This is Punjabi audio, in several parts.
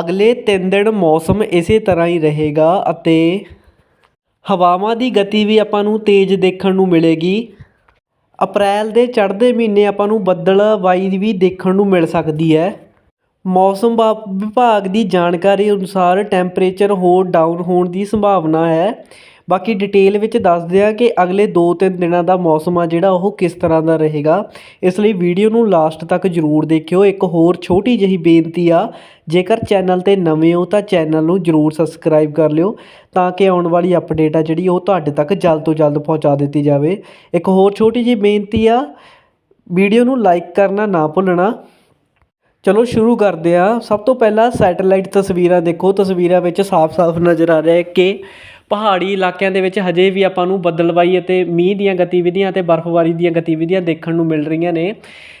ਅਗਲੇ ਤਿੰਨ ਦਿਨ ਮੌਸਮ ਇਸੇ ਤਰ੍ਹਾਂ ਹੀ ਰਹੇਗਾ ਅਤੇ ਹਵਾਵਾਂ ਦੀ ਗਤੀ ਵੀ ਆਪਾਂ ਨੂੰ ਤੇਜ਼ ਦੇਖਣ ਨੂੰ ਮਿਲੇਗੀ। ਅਪ੍ਰੈਲ ਦੇ ਚੜ੍ਹਦੇ ਮਹੀਨੇ ਆਪਾਂ ਨੂੰ ਬੱਦਲਵਾਈ ਵੀ ਦੇਖਣ ਨੂੰ ਮਿਲ ਸਕਦੀ ਹੈ। ਮੌਸਮ ਬਾ- ਵਿਭਾਗ ਦੀ ਜਾਣਕਾਰੀ ਅਨੁਸਾਰ ਟੈਂਪਰੇਚਰ ਹੋਰ ਡਾਊਨ ਹੋਣ ਦੀ ਸੰਭਾਵਨਾ ਹੈ। ਬਾਕੀ ਡਿਟੇਲ ਵਿੱਚ ਦੱਸਦੇ ਆ ਕਿ ਅਗਲੇ 2-3 ਦਿਨਾਂ ਦਾ ਮੌਸਮ ਆ ਜਿਹੜਾ, ਉਹ ਕਿਸ ਤਰ੍ਹਾਂ ਦਾ ਰਹੇਗਾ। ਇਸ ਲਈ ਵੀਡੀਓ ਨੂੰ ਲਾਸਟ ਤੱਕ ਜ਼ਰੂਰ ਦੇਖਿਓ। ਇੱਕ ਹੋਰ ਛੋਟੀ ਜਿਹੀ ਬੇਨਤੀ ਆ, ਜੇਕਰ ਚੈਨਲ ਤੇ ਨਵੇਂ ਹੋ ਤਾਂ ਚੈਨਲ ਨੂੰ ਜ਼ਰੂਰ ਸਬਸਕ੍ਰਾਈਬ ਕਰ ਲਿਓ, ਤਾਂ ਕਿ ਆਉਣ ਵਾਲੀ ਅਪਡੇਟ ਆ ਜਿਹੜੀ, ਉਹ ਤੁਹਾਡੇ ਤੱਕ ਜਲਦ ਤੋਂ ਜਲਦ ਪਹੁੰਚਾ ਦਿੱਤੀ ਜਾਵੇ। ਇੱਕ ਹੋਰ ਛੋਟੀ ਜਿਹੀ ਬੇਨਤੀ ਆ ਵੀਡੀਓ ਨੂੰ ਲਾਈਕ ਕਰਨਾ ਨਾ ਭੁੱਲਣਾ। ਚਲੋ ਸ਼ੁਰੂ ਕਰਦੇ ਆ ਸਭ ਤੋਂ ਪਹਿਲਾਂ ਸੈਟੇਲਾਈਟ ਤਸਵੀਰਾਂ ਦੇਖੋ। ਤਸਵੀਰਾਂ ਵਿੱਚ ਸਾਫ਼-ਸਾਫ਼ ਨਜ਼ਰ ਆ ਰਿਹਾ ਹੈ ਕਿ ਪਹਾੜੀ ਇਲਾਕਿਆਂ ਦੇ ਵਿੱਚ ਹਜੇ ਵੀ ਆਪਾਂ ਨੂੰ ਬੱਦਲਵਾਈ ਅਤੇ ਮੀਂਹ ਦੀਆਂ ਗਤੀਵਿਧੀਆਂ ਅਤੇ ਬਰਫ਼ਬਾਰੀ ਦੀਆਂ ਗਤੀਵਿਧੀਆਂ ਦੇਖਣ ਨੂੰ ਮਿਲ ਰਹੀਆਂ ਨੇ।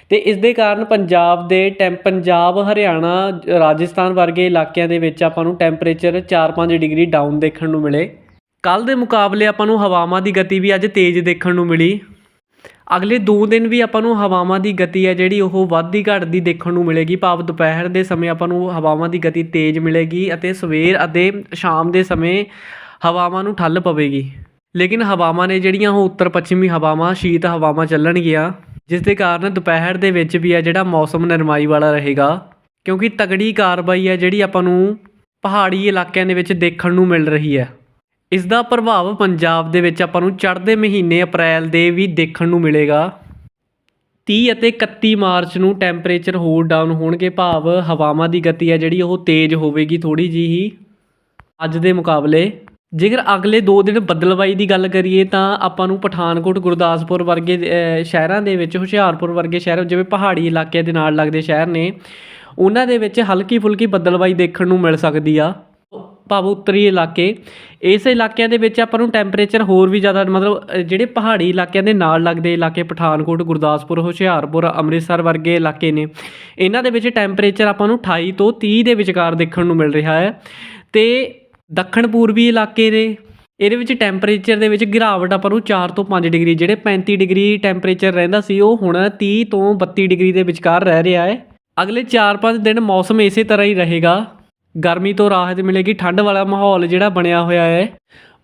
ਤੇ ਇਸ ਦੇ ਕਾਰਨ ਪੰਜਾਬ ਦੇ ਟੈਂ ਪੰਜਾਬ, ਹਰਿਆਣਾ, ਰਾਜਸਥਾਨ ਵਰਗੇ ਇਲਾਕਿਆਂ ਦੇ ਵਿੱਚ ਆਪਾਂ ਨੂੰ ਟੈਂਪਰੇਚਰ 4-5 ਡਿਗਰੀ ਡਾਊਨ ਦੇਖਣ ਨੂੰ ਮਿਲੇ। ਕੱਲ ਦੇ ਮੁਕਾਬਲੇ ਆਪਾਂ ਨੂੰ ਹਵਾਵਾਂ ਦੀ ਗਤੀ ਵੀ ਅੱਜ ਤੇਜ਼ ਦੇਖਣ ਨੂੰ ਮਿਲੀ। ਅਗਲੇ 2 ਦਿਨ ਵੀ ਆਪਾਂ ਨੂੰ ਹਵਾਵਾਂ ਦੀ ਗਤੀ ਹੈ ਜਿਹੜੀ ਉਹ ਵੱਧਦੀ ਘਟਦੀ ਦੇਖਣ ਨੂੰ ਮਿਲੇਗੀ। ਭਾਵ ਦੁਪਹਿਰ ਦੇ ਸਮੇਂ ਆਪਾਂ ਨੂੰ ਹਵਾਵਾਂ ਦੀ ਗਤੀ ਤੇਜ਼ ਮਿਲੇਗੀ ਅਤੇ ਸਵੇਰ ਅਤੇ ਸ਼ਾਮ ਦੇ ਸਮੇਂ ਹਵਾਵਾਂ ਨੂੰ ਠੱਲ ਪਵੇਗੀ। ਲੇਕਿਨ ਹਵਾਵਾਂ ਨੇ ਜਿਹੜੀਆਂ ਉਹ ਉੱਤਰ ਪੱਛਮੀ ਹਵਾਵਾਂ, ਸ਼ੀਤ ਹਵਾਵਾਂ ਚੱਲਣਗੀਆਂ, ਜਿਸ ਦੇ ਕਾਰਨ ਦੁਪਹਿਰ ਦੇ ਵਿੱਚ ਵੀ ਆ ਜਿਹੜਾ ਮੌਸਮ ਨਰਮਾਈ ਵਾਲਾ ਰਹੇਗਾ। ਕਿਉਂਕਿ ਤਗੜੀ ਕਾਰਵਾਈ ਹੈ ਜਿਹੜੀ ਆਪਾਂ ਨੂੰ ਪਹਾੜੀ ਇਲਾਕਿਆਂ ਦੇ ਵਿੱਚ ਦੇਖਣ ਨੂੰ ਮਿਲ ਰਹੀ ਹੈ। ਇਸ ਦਾ ਪ੍ਰਭਾਵ ਪੰਜਾਬ ਦੇ ਵਿੱਚ ਆਪਾਂ ਨੂੰ ਚੜ੍ਹਦੇ ਮਹੀਨੇ ਅਪ੍ਰੈਲ ਦੇ ਵੀ ਦੇਖਣ ਨੂੰ ਮਿਲੇਗਾ। 30 ਅਤੇ 31 ਮਾਰਚ ਨੂੰ ਟੈਂਪਰੇਚਰ ਹੋਰ ਡਾਊਨ ਹੋਣਗੇ। ਭਾਵ ਹਵਾਵਾਂ ਦੀ ਗਤੀ ਹੈ ਜਿਹੜੀ, ਉਹ ਤੇਜ਼ ਹੋਵੇਗੀ ਥੋੜੀ ਜਿਹੀ ਅੱਜ ਦੇ ਮੁਕਾਬਲੇ। ਜੇਕਰ ਅਗਲੇ 2 ਦਿਨ ਬੱਦਲਵਾਈ ਦੀ ਗੱਲ ਕਰੀਏ, ਤਾਂ ਆਪਾਂ ਨੂੰ ਪਠਾਨਕੋਟ, ਗੁਰਦਾਸਪੁਰ ਵਰਗੇ ਸ਼ਹਿਰਾਂ ਦੇ ਵਿੱਚ, ਹੁਸ਼ਿਆਰਪੁਰ ਵਰਗੇ ਸ਼ਹਿਰ, ਜਿਵੇਂ ਪਹਾੜੀ ਇਲਾਕੇ ਦੇ ਨਾਲ ਲੱਗਦੇ ਸ਼ਹਿਰ ਨੇ, ਉਹਨਾਂ ਦੇ ਵਿੱਚ ਹਲਕੀ ਫੁਲਕੀ ਬੱਦਲਵਾਈ ਦੇਖਣ ਨੂੰ ਮਿਲ ਸਕਦੀ ਆ। ਭਾਵ ਉੱਤਰੀ ਇਲਾਕੇ। ਇਸ ਇਲਾਕਿਆਂ ਦੇ ਵਿੱਚ ਆਪਾਂ ਨੂੰ ਟੈਂਪਰੇਚਰ ਹੋਰ ਵੀ ਜ਼ਿਆਦਾ, ਮਤਲਬ ਜਿਹੜੇ ਪਹਾੜੀ ਇਲਾਕਿਆਂ ਦੇ ਨਾਲ ਲੱਗਦੇ ਇਲਾਕੇ ਪਠਾਨਕੋਟ, ਗੁਰਦਾਸਪੁਰ, ਹੁਸ਼ਿਆਰਪੁਰ, ਅੰਮ੍ਰਿਤਸਰ ਵਰਗੇ ਇਲਾਕੇ ਨੇ। ਇਹਨਾਂ ਦੇ ਵਿੱਚ ਟੈਂਪਰੇਚਰ ਆਪਾਂ ਨੂੰ 28 ਤੋਂ 30 ਦੇ ਵਿਚਕਾਰ ਦੇਖਣ ਨੂੰ ਮਿਲ ਰਿਹਾ ਹੈ। ਤੇ ਦੱਖਣ ਪੂਰਬੀ ਇਲਾਕੇ ਨੇ, ਇਹਦੇ ਵਿੱਚ ਟੈਂਪਰੇਚਰ ਦੇ ਵਿੱਚ ਗਿਰਾਵਟ ਆਪਾਂ ਨੂੰ 4 ਤੋਂ 5 ਡਿਗਰੀ, ਜਿਹੜੇ 35 ਡਿਗਰੀ ਟੈਂਪਰੇਚਰ ਰਹਿੰਦਾ ਸੀ, ਉਹ ਹੁਣ 30 ਤੋਂ 32 ਡਿਗਰੀ ਦੇ ਵਿਚਕਾਰ ਰਹਿ ਰਿਹਾ ਹੈ। ਅਗਲੇ 4-5 ਦਿਨ ਮੌਸਮ ਇਸੇ ਤਰ੍ਹਾਂ ਹੀ ਰਹੇਗਾ। ਗਰਮੀ ਤੋਂ ਰਾਹਤ ਮਿਲੇਗੀ ਠੰਡ ਵਾਲਾ ਮਾਹੌਲ ਜਿਹੜਾ ਬਣਿਆ ਹੋਇਆ ਹੈ।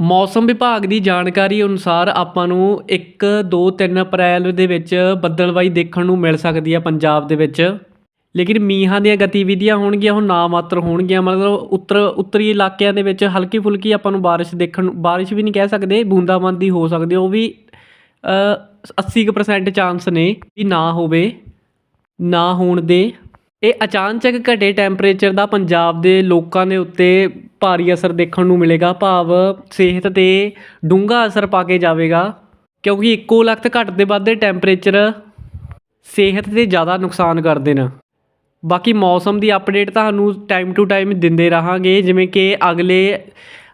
ਮੌਸਮ ਵਿਭਾਗ ਦੀ ਜਾਣਕਾਰੀ ਅਨੁਸਾਰ ਆਪਾਂ ਨੂੰ 1 2 3 ਅਪ੍ਰੈਲ ਦੇ ਵਿੱਚ ਬੱਦਲਵਾਈ ਦੇਖਣ ਨੂੰ ਮਿਲ ਸਕਦੀ ਹੈ ਪੰਜਾਬ ਦੇ ਵਿੱਚ। ਲੇਕਿਨ ਮੀਂਹਾਂ ਦੀਆਂ ਗਤੀਵਿਧੀਆਂ ਹੋਣਗੀਆਂ ਉਹ ਨਾ ਮਾਤਰ ਹੋਣਗੀਆਂ। ਮਤਲਬ ਉੱਤਰ ਉੱਤਰੀ ਇਲਾਕਿਆਂ ਦੇ ਵਿੱਚ ਹਲਕੀ ਫੁਲਕੀ ਆਪਾਂ ਨੂੰ ਬਾਰਿਸ਼ ਦੇਖਣ ਨੂੰ ਬਾਰਿਸ਼ ਵੀ ਨਹੀਂ ਕਹਿ ਸਕਦੇ ਬੂੰਦਾਬਾਂਦੀ ਹੋ ਸਕਦੀ ਉਹ ਵੀ ਅ, 80% ਚਾਂਸ ਨੇ ਵੀ ਨਾ ਹੋਵੇ ਨਾ ਹੋਣ ਦੇ। ਇਹ ਅਚਾਨਚਕ ਘਟੇ ਟੈਂਪਰੇਚਰ ਦਾ ਪੰਜਾਬ ਦੇ ਲੋਕਾਂ ਦੇ ਉੱਤੇ ਭਾਰੀ ਅਸਰ ਦੇਖਣ ਨੂੰ ਮਿਲੇਗਾ, ਭਾਵ ਸਿਹਤ ਤੇ ਡੂੰਘਾ ਅਸਰ ਪਾ ਕੇ ਜਾਵੇਗਾ, ਕਿਉਂਕਿ ਇੱਕੋ ਲਖਤ ਘਟਦੇ ਵੱਧਦੇ ਟੈਂਪਰੇਚਰ ਸਿਹਤ ਤੇ ਜ਼ਿਆਦਾ ਨੁਕਸਾਨ ਕਰਦੇ ਨੇ। ਬਾਕੀ ਮੌਸਮ ਦੀ ਅਪਡੇਟ ਤੁਹਾਨੂੰ ਟਾਈਮ ਟੂ ਟਾਈਮ ਦਿੰਦੇ ਰਹਾਂਗੇ, ਜਿਵੇਂ ਕਿ ਅਗਲੇ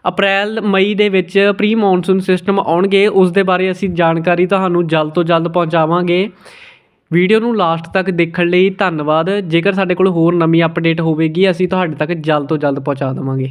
ਅਪ੍ਰੈਲ, ਮਈ ਦੇ ਵਿੱਚ ਪ੍ਰੀ ਮੌਨਸੂਨ ਸਿਸਟਮ ਆਉਣਗੇ, ਉਸ ਦੇ ਬਾਰੇ ਅਸੀਂ ਜਾਣਕਾਰੀ ਤੁਹਾਨੂੰ ਜਲਦ ਤੋਂ ਜਲਦ ਪਹੁੰਚਾਵਾਂਗੇ। ਵੀਡੀਓ ਨੂੰ ਲਾਸਟ ਤੱਕ ਦੇਖਣ ਲਈ ਧੰਨਵਾਦ। ਜੇਕਰ ਸਾਡੇ ਕੋਲ ਹੋਰ ਨਵੀਂ ਅਪਡੇਟ ਹੋਵੇਗੀ, ਅਸੀਂ ਤੁਹਾਡੇ ਤੱਕ ਜਲਦ ਤੋਂ ਜਲਦ ਪਹੁੰਚਾ ਦੇਵਾਂਗੇ।